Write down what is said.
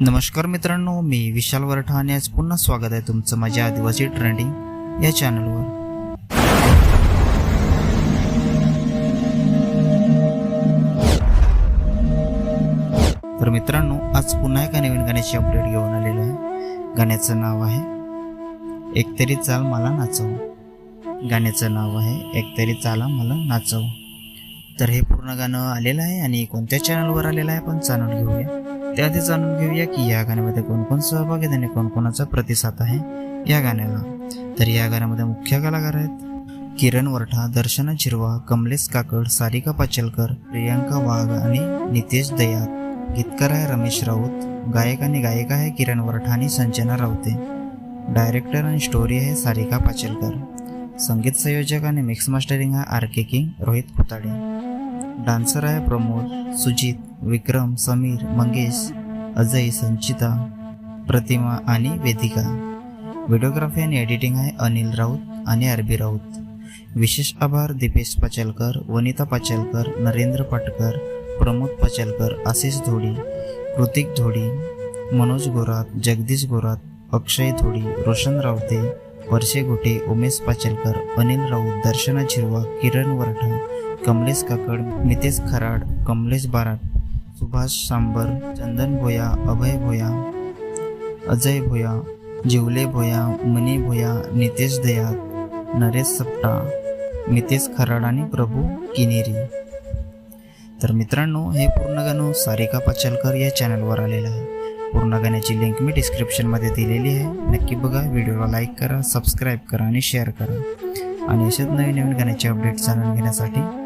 नमस्कार मित्रांनो मी विशाल वरठा आणि आज पुन्हा स्वागत आहे तुमचं माझ्या आदिवासी ट्रेंडिंग या चॅनलवर तर मित्रांनो आज पुन्हा एका नवीन गाण्याची अपडेट घेऊन आलेलो आहे. गाण्याचं नाव आहे एकतरी चाल मला नाचव. गाण्याचं नाव आहे एकतरी चाला मला नाचव. तर हे पूर्ण गाणं आलेलं आहे आणि कोणत्या चॅनलवर आलेलं आहे आपण जाणून घेऊया. त्याआधी जाणून घेऊया की या गाण्यामध्ये कोण कोण सहभागी आहेत आणि कोणकोणाचा प्रतिसाद आहे या गाण्याला. तर या गाण्यामध्ये मुख्य कलाकार आहेत किरण वरठा दर्शना झिरवा कमलेश काकड सारिका पाचलकर प्रियांका वाघ आणि नितेश दयात गीतकार आहे रमेश राऊत गायक आणि गायिका आहे किरण वरठा आणि संजना राऊते. डायरेक्टर आणि स्टोरी आहे सारिका पाचलकर. संगीत संयोजक आणि मिक्स मास्टरिंग आहे R K King Rohit Khutade dancer आहे प्रमोद सुजित विक्रम समीर मंगेश अजय संचिता प्रतिमा आणि वेदिका. व्हिडिओग्राफी आणि एडिटिंग आहे अनिल राऊत आणि आरबी राऊत. विशेष आभार दीपेश पाचलकर वनिता पाचलकर नरेंद्र पाटकर प्रमोद पाचलकर आशिष धोडी कृतिक धोडी मनोज गोरात जगदीश गोरात अक्षय धोडी रोशन रावते वर्षे गोटे उमेश पाचलकर अनिल राऊत दर्शना झिरवा किरण वरठा कमलेश काकड नितेश खराड कमलेश बाराट सुभाष सांबर चंदन भोया अभय भोया अजय भोया जिवले भोया मनी भोया नितेश दयात नरेश सप्टा नितेश खराड आणि प्रभू किनेरी. तर मित्रांनो हे पूर्ण गाणं सारिका पाचलकर या चॅनलवर आलेलं आहे. पूर्ण गाण्याची लिंक मी डिस्क्रिप्शनमध्ये दिलेली आहे. नक्की बघा व्हिडिओला लाईक करा सबस्क्राईब करा आणि शेअर करा. आणि अशाच नवीन नवीन गाण्याचे अपडेट जाणून घेण्यासाठी